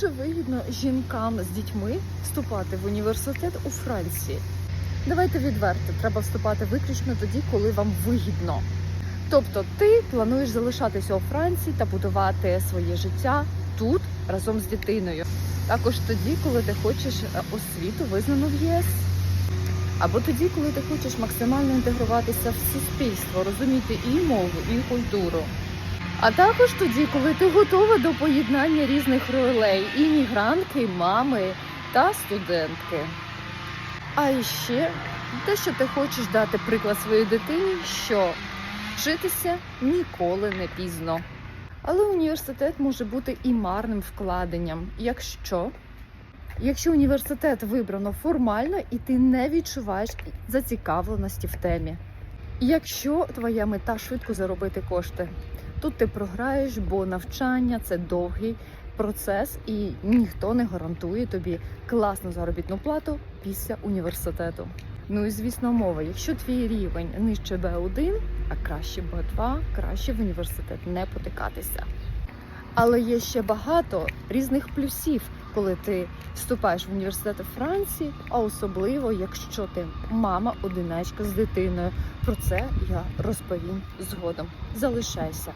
Чи вигідно жінкам з дітьми вступати в університет у Франції? Давайте відверто, треба вступати виключно тоді, коли вам вигідно. Тобто ти плануєш залишатися у Франції та будувати своє життя тут разом з дитиною. Також тоді, коли ти хочеш е, освіту визнану в ЄС. Або тоді, коли ти хочеш максимально інтегруватися в суспільство, розуміти і мову, і культуру. А також тоді, коли ти готова до поєднання різних ролей іммігрантки, мами та студентки. А іще те, що ти хочеш дати приклад своїй дитині, що вчитися ніколи не пізно. Але університет може бути і марним вкладенням, якщо Якщо університет вибрано формально і ти не відчуваєш зацікавленості в темі. Якщо твоя мета швидко заробити кошти, тут ти програєш, бо навчання це довгий процес, і ніхто не гарантує тобі класну заробітну плату після університету. Ну і звісно, мова. Якщо твій рівень нижче B1, а краще B2, краще в університет не потикатися. Але є ще багато різних плюсів, коли ти вступаєш в університет Франції, а особливо якщо ти мама одинечка з дитиною. Про це я розповім згодом. Залишайся